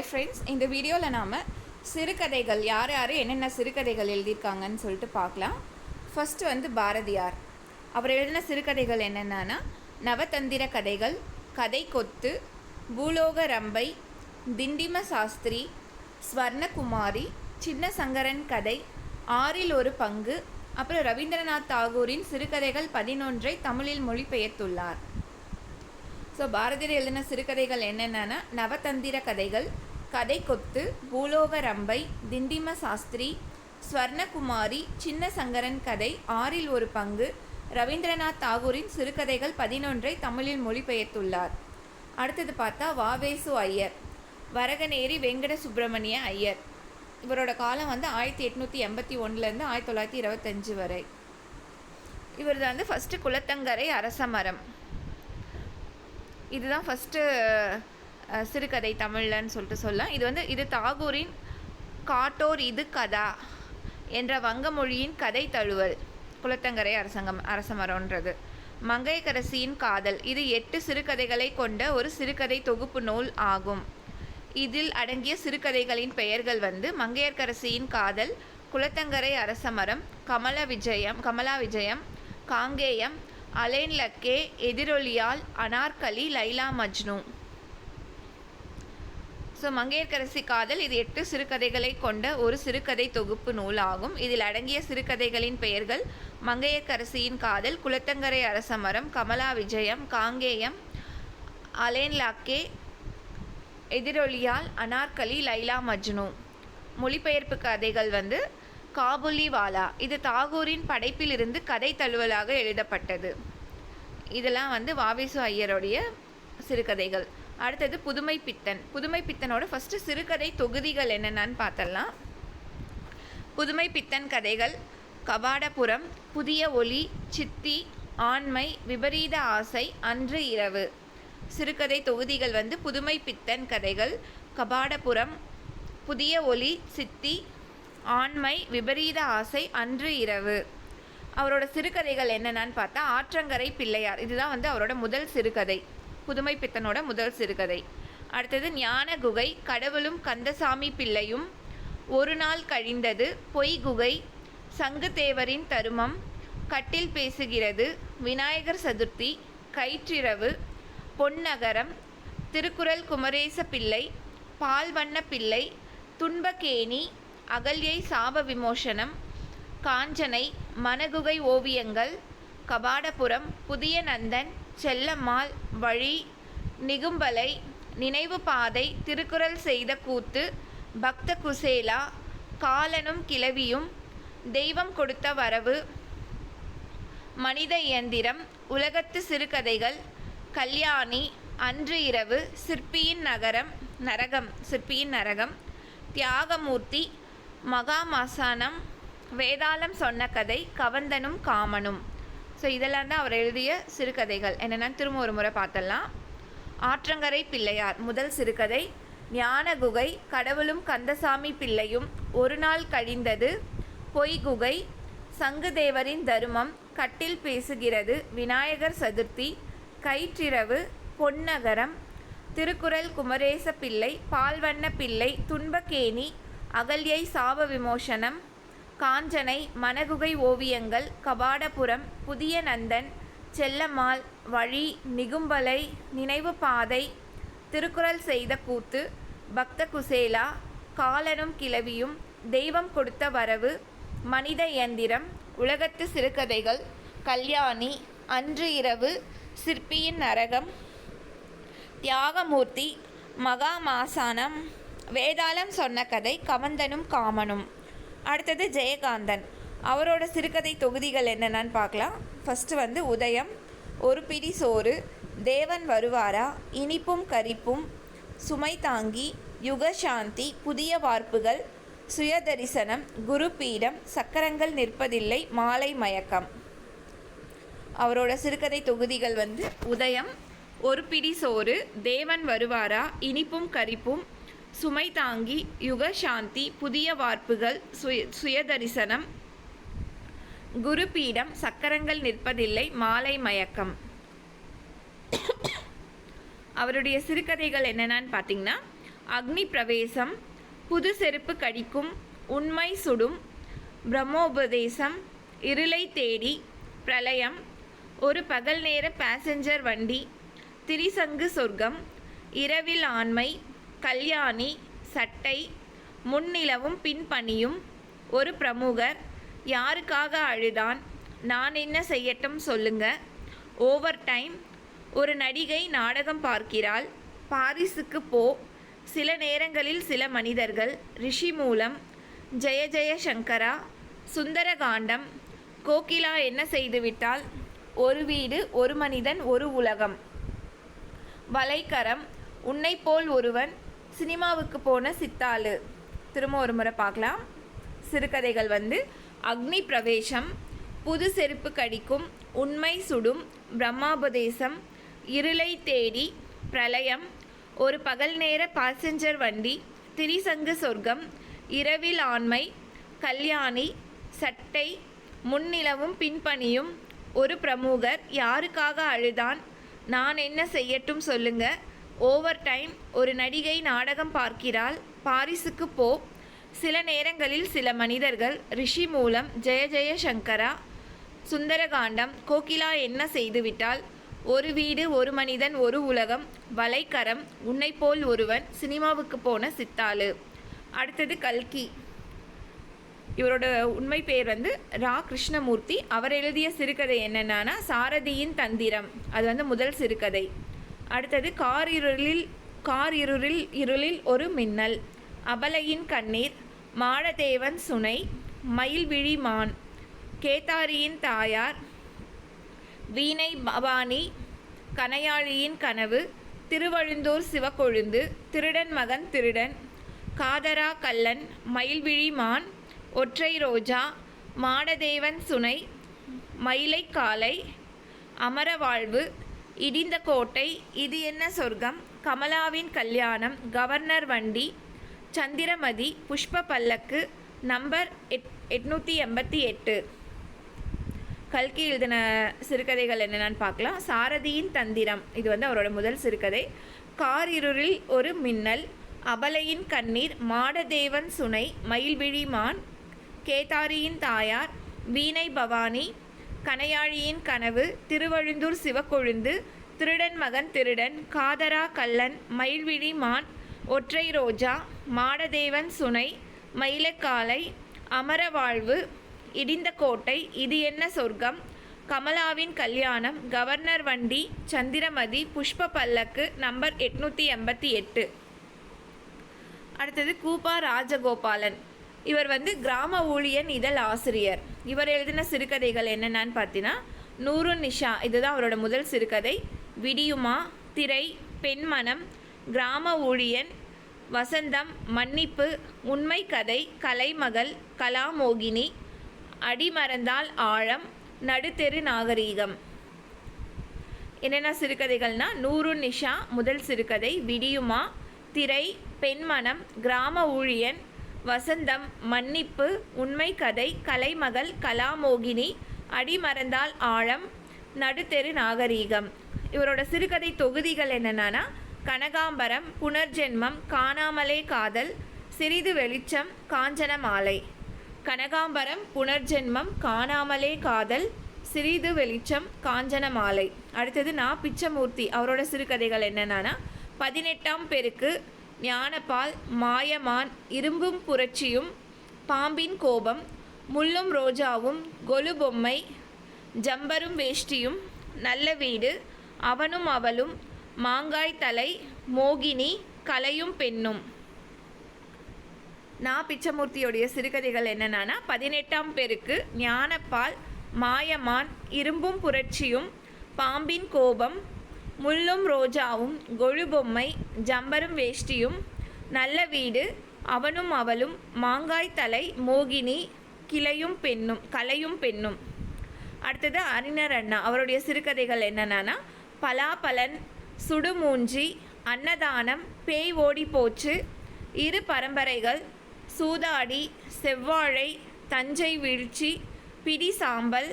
Friends இந்த வீடியோவில் நாம் சிறுகதைகள் யார் யார் என்னென்ன சிறுகதைகள் எழுதியிருக்காங்கன்னு சொல்லிட்டு பார்க்கலாம். ஃபஸ்ட்டு வந்து பாரதியார். அவர் எழுதின சிறுகதைகள் என்னென்னா நவதந்திர கதைகள் கதை கொத்து பூலோக ரம்பை திண்டிம சாஸ்திரி ஸ்வர்ணகுமாரி சின்ன சங்கரன் கதை ஆறில் ஒரு பங்கு அப்புறம் ரவீந்திரநாத் தாகூரின் சிறுகதைகள் பதினொன்றை தமிழில் மொழிபெயர்த்துள்ளார். ஸோ பாரதியார் எழுதின சிறுகதைகள் என்னென்னா நவதந்திர கதைகள் கதை கொத்து பூலோக ரம்பை திண்டிம சாஸ்திரி ஸ்வர்ணகுமாரி சின்ன சங்கரன் கதை ஆறில் ஒரு பங்கு ரவீந்திரநாத் தாகூரின் சிறுகதைகள் பதினொன்றை தமிழில் மொழிபெயர்த்துள்ளார். அடுத்தது பார்த்தா வாவேசு ஐயர் வரகநேரி வெங்கட சுப்பிரமணிய ஐயர். இவரோட காலம் வந்து ஆயிரத்தி எட்நூற்றி எண்பத்தி ஒன்றுலேருந்து ஆயிரத்தி தொள்ளாயிரத்தி இருபத்தஞ்சு வரை. இவர் வந்து ஃபஸ்ட்டு குளத்தங்கரை அரசமரம் இதுதான் ஃபஸ்ட்டு சிறுகதை தமிழ்லன்னு சொல்லிட்டு சொல்லலாம். இது வந்து இது தாகூரின் காட்டோர் இது கதா என்ற வங்க மொழியின் கதை தழுவல். குளத்தங்கரை அரசங்கம் அரசமரம்ன்றது மங்கையக்கரசியின் காதல். இது எட்டு சிறுகதைகளை கொண்ட ஒரு சிறுகதை தொகுப்பு நூல் ஆகும். இதில் அடங்கிய சிறுகதைகளின் பெயர்கள் வந்து மங்கையர்க்கரசியின் காதல் குளத்தங்கரை அரசமரம் கமல விஜயம் கமலா விஜயம் காங்கேயம் அலேன் லக்கே எதிரொலியால் அனார்கலி லைலா மஜ்னு. ஸோ மங்கையர்கரசி காதல் இது எட்டு சிறுகதைகளை கொண்ட ஒரு சிறுகதை தொகுப்பு நூலாகும். இதில் அடங்கிய சிறுகதைகளின் பெயர்கள் மங்கையக்கரசியின் காதல் குளத்தங்கரை அரசமரம் கமலா விஜயம் காங்கேயம் அலேன் லாக்கே எதிரொலியால் அனார்கலி லைலா மஜ்னு. மொழிபெயர்ப்பு கதைகள் வந்து காபுலிவாலா. இது தாகூரின் படைப்பிலிருந்து கதை தழுவலாக எழுதப்பட்டது. இதெல்லாம் வந்து வாவிசு ஐயருடைய சிறுகதைகள். அடுத்தது புதுமை பித்தன் புதுமை பித்தனோட ஃபஸ்ட்டு சிறுகதை தொகுதிகள் என்னென்னு பார்த்தலாம் புதுமை பித்தன் கதைகள் கபாடபுரம் புதிய ஒளி சித்தி ஆண்மை விபரீத ஆசை அன்று இரவு. சிறுகதை தொகுதிகள் வந்து புதுமை பித்தன் கதைகள் கபாடபுரம் புதிய ஒளி சித்தி ஆண்மை விபரீத ஆசை அன்று இரவு. அவரோட சிறுகதைகள் என்னென்னு பார்த்தா ஆற்றங்கரை பிள்ளையார். இதுதான் வந்து அவரோட முதல் சிறுகதை. புதுமை பித்தனோட முதல் சிறுகதை. அடுத்தது ஞான குகை கடவுளும் கந்தசாமி பிள்ளையும் ஒரு நாள் கழிந்தது. பொய் குகை சங்குதேவரின் தருமம் கட்டில் பேசுகிறது விநாயகர் சதுர்த்தி கயிற்றிரவு பொன்னகரம் திருக்குறள் குமரேச பிள்ளை பால்வண்ண பிள்ளை துன்பகேணி அகல்யை சாப விமோசனம் காஞ்சனை மனகுகை ஓவியங்கள் கபாடபுரம் புதிய நந்தன் செல்லம்மாள் வழி நிகும்பலை நினைவு பாதை திருக்குறள் செய்த கூத்து பக்த குசேலா காலனும் கிளவியும் தெய்வம் கொடுத்த வரவு மனித இயந்திரம் உலகத்து சிறுகதைகள் கல்யாணி அன்று இரவு சிற்பியின் நகரம் நரகம் சிற்பியின் நரகம் தியாகமூர்த்தி மகாமாசானம் வேதாளம் சொன்ன கதை கவந்தனும் காமனும் ஸோ இதெல்லாம் தான் அவர் எழுதிய சிறுகதைகள். என்னென்னா திரும்ப ஒரு முறை பார்த்தலாம் ஆற்றங்கரை பிள்ளையார் முதல் சிறுகதை. ஞான குகை கடவுளும் கந்தசாமி பிள்ளையும் ஒரு நாள் கழிந்தது. பொய் குகை சங்குதேவரின் தருமம் கட்டில் பேசுகிறது விநாயகர் சதுர்த்தி கயிற்றிரவு பொன்னகரம் திருக்குறள் குமரேச பிள்ளை பால்வண்ண பிள்ளை துன்பக்கேணி அகல்யை சாப விமோசனம் காஞ்சனை மனகுகை ஓவியங்கள் கபாடபுரம் புதிய நந்தன் செல்லம்மாள் வழி நிகும்பலை நினைவு பாதை திருக்குறள் செய்த கூத்து பக்த குசேலா காலனும் கிளவியும் தெய்வம் கொடுத்த வரவு மனித இயந்திரம் உலகத்து சிறுகதைகள் கல்யாணி அன்று இரவு சிற்பியின் நரகம் தியாகமூர்த்தி மகாமாசானம் வேதாளம் சொன்ன கதை கவந்தனும் காமனும். அடுத்தது ஜெயகாந்தன். அவரோட சிறுகதை தொகுதிகள் என்னென்னு பார்க்கலாம். ஃபஸ்ட்டு வந்து உதயம் ஒரு பிடி சோறு தேவன் வருவாரா இனிப்பும் கரிப்பும் சுமை தாங்கி யுகசாந்தி புதிய வார்ப்புகள் சுயதரிசனம் குருபீடம் சக்கரங்கள் நிற்பதில்லை மாலை மயக்கம். அவரோட சிறுகதை தொகுதிகள் வந்து உதயம் ஒரு பிடி சோறு தேவன் வருவாரா இனிப்பும் கரிப்பும் சுமை தாங்கி யுக சாந்தி புதிய வார்ப்புகள் சுய சுயதரிசனம். குருபீடம் சக்கரங்கள் நிற்பதில்லை மாலை மயக்கம். அவருடைய சிறுகதைகள் என்னென்னு பார்த்தீங்கன்னா அக்னி பிரவேசம் புது செருப்பு கடிக்கும் உண்மை சுடும் பிரம்மோபதேசம் இருளை தேடி பிரளயம் ஒரு பகல் நேர பேசஞ்சர் வண்டி திரிசங்கு சொர்க்கம் இரவில் ஆண்மை கல்யாணி சட்டை முன்னிலவும் பின்பணியும் ஒரு பிரமுகர். யாருக்காக அழுதான்? நான் என்ன செய்யட்டும் சொல்லுங்க. ஓவர் டைம் ஒரு நடிகை நாடகம் பார்க்கிறாள். பாரிஸுக்கு போ. சில நேரங்களில் சில மனிதர்கள். ரிஷி மூலம் ஜெய ஜெய சங்கரா சுந்தரகாண்டம். கோகிலா என்ன செய்துவிட்டால்? ஒரு வீடு ஒரு மனிதன் ஒரு உலகம். வலைக்கரம் உன்னை போல் ஒருவன் சினிமாவுக்கு போன சித்தாளு. திரும்ப ஒரு முறை பார்க்கலாம். சிறுகதைகள் வந்து அக்னி பிரவேசம் புது செருப்பு கடிக்கும் உண்மை சுடும் பிரம்மாபதேசம் இருளை தேடி பிரளயம் ஒரு பகல் நேர பாசஞ்சர் வண்டி திரிசங்கு சொர்க்கம் இரவில் ஆண்மை கல்யாணி சட்டை முன்னிலவும் பின்பணியும் ஒரு பிரமுகர் யாருக்காக அழுதான் நான் என்ன செய்யட்டும் சொல்லுங்க. ஓவர் டைம் ஒரு நடிகை நாடகம் பார்க்கிறாள். பாரிஸுக்கு போ. சில நேரங்களில் சில மனிதர்கள் ரிஷி மூலம் ஜெய ஜெய சங்கரா சுந்தரகாண்டம் கோகிலா என்ன செய்துவிட்டால் ஒரு வீடு ஒரு மனிதன் ஒரு உலகம் வலைக்கரம் உன்னை போல் ஒருவன் சினிமாவுக்கு போன சித்தாளு. அடுத்தது கல்கி. இவரோட உண்மை பெயர் வந்து ரா. கிருஷ்ணமூர்த்தி. அவர் எழுதிய சிறுகதை என்னென்னா சாரதியின் தந்திரம். அது வந்து முதல் சிறுகதை. அடுத்தது கார் இருளில் கார் இருளில் இருளில் ஒரு மின்னல். அபலையின் கண்ணீர் மாடதேவன் சுனை மயில்விழி மான். கேதாரியின் தாயார் வீணை பவானி. கனையாழியின் கனவு திருவழுந்தூர் சிவக்கொழுந்து திருடன் மகன் திருடன். காதரா கல்லன் மயில்விழி மான். ஒற்றை ரோஜா மாடதேவன் சுனை மயிலை காலை. அமரவாழ்வு இடிந்த கோட்டை இது என்ன சொர்க்கம்? கமலாவின் கல்யாணம் கவர்னர் வண்டி சந்திரமதி புஷ்ப பல்லக்கு நம்பர் எட் எட்நூற்றி எண்பத்தி எட்டு. கல்கி எழுதின சிறுகதைகள் என்னென்னு பார்க்கலாம். சாரதியின் தந்திரம் இது வந்து அவரோட முதல் சிறுகதை. கார் இருளில் ஒரு மின்னல் அபலையின் கண்ணீர் மாடதேவன் சுனை மயில்விழி மான் கேதாரியின் தாயார் வீணை பவானி கனையாழியின் கனவு திருவழுந்தூர் சிவக்கொழுந்து திருடன் மகன் திருடன் காதரா கல்லன் மயில்விழி மான் ஒற்றை ரோஜா மாடதேவன் சுனை மயிலக்காலை அமரவாழ்வு இடிந்த கோட்டை இது என்ன சொர்க்கம்? கமலாவின் கல்யாணம் கவர்னர் வண்டி சந்திரமதி புஷ்ப பல்லக்கு நம்பர் எட்நூற்றி எண்பத்தி எட்டு. அடுத்தது கூப்பா ராஜகோபாலன். இவர் வந்து கிராம ஊழியன் இதழ் ஆசிரியர். இவர் எழுதின சிறுகதைகள் என்னென்னு பார்த்தீங்கன்னா நூறு நிஷா இதுதான் அவரோட முதல் சிறுகதை. விடியுமா திரை பெண்மனம் கிராம ஊழியன் வசந்தம் மன்னிப்பு உண்மை கதை கலைமகள் கலாமோகினி அடிமறந்தால் ஆழம் நடுத்தெரு நாகரீகம். என்னென்ன சிறுகதைகள்னா நூறு நிஷா முதல் சிறுகதை விடியுமா திரை பெண்மனம் கிராம ஊழியன் வசந்தம் மன்னிப்பு உண்மை கதை கலைமகள் கலாமோகினி அடிமறந்தால் ஆழம் நடுத்தெரு நாகரீகம். இவரோட சிறுகதை தொகுதிகள் என்னென்னா கனகாம்பரம் புனர்ஜென்மம் காணாமலே காதல் சிறிது வெளிச்சம் காஞ்சன மாலை. கனகாம்பரம் புனர்ஜென்மம் காணாமலே காதல் சிறிது வெளிச்சம் காஞ்சன மாலை. அடுத்தது நான் பிச்சமூர்த்தி அவரோட சிறுகதைகள் என்னென்னா பதினெட்டாம் பெருக்கு ஞானபால் மாயமான் இரும்பும் புரட்சியும் பாம்பின் கோபம் முள்ளும் ரோஜாவும் கொலு பொம்மை ஜம்பரும் வேஷ்டியும் நல்ல வீடு அவனும் அவளும் மாங்காய் தலை மோகினி கலையும் பெண்ணும். நான் பிச்சமூர்த்தியோடைய சிறுகதைகள் என்னென்னா பதினெட்டாம் பேருக்கு ஞானப்பால் மாயமான் இரும்பும் புரட்சியும் பாம்பின் கோபம் முள்ளும் ரோஜாவும் கொழுபொம்மை ஜம்பரும் வேஷ்டியும் நல்ல வீடு அவனும் அவளும் மாங்காய் தலை மோகினி கிளையும் பெண்ணும் கலையும் பெண்ணும். அடுத்தது அறிஞர் அண்ணா. அவருடைய சிறுகதைகள் என்னென்னா பலாபலன் சுடுமூஞ்சி அன்னதானம் பேய் ஓடி போச்சு இரு பரம்பரைகள் சூதாடி செவ்வாழை தஞ்சை வீழ்ச்சி பிடி சாம்பல்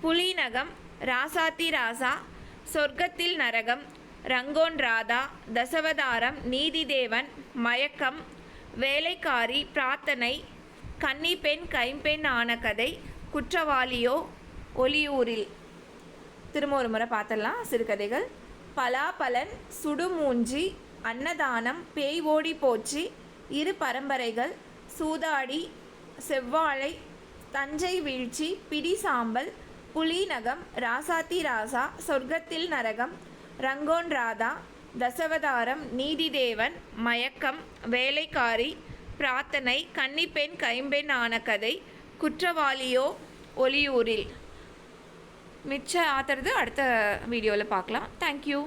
புலிநகம் ராசாத்தி ராசா சொர்க்கத்தில் நரகம் ரங்கோன் ராதா தசவதாரம் நீதிதேவன் மயக்கம் வேலைக்காரி பிரார்த்தனை கன்னிப்பெண் கைம்பெண் ஆன கதை குற்றவாளியோ ஒலியூரில். திரும்ப ஒரு முறை பார்த்தலாம் சிறுகதைகள் பலாபலன் சுடுமூஞ்சி அன்னதானம் பேய் ஓடி போச்சு இரு பரம்பரைகள் சூதாடி செவ்வாழை தஞ்சை வீழ்ச்சி பிடி சாம்பல் புலிநகம் ராசாத்தி ராசா சொர்க்கத்தில் நரகம் ரங்கோன் ராதா தசவதாரம் நீதிதேவன் மயக்கம் வேலைக்காரி பிரார்த்தனை கன்னிப்பெண் கைம்பெண் ஆன கதை குற்றவாளியோ ஒலியூரில். மிச்ச ஆத்துறது அடுத்த வீடியோவில் பார்க்கலாம் தேங்க்யூ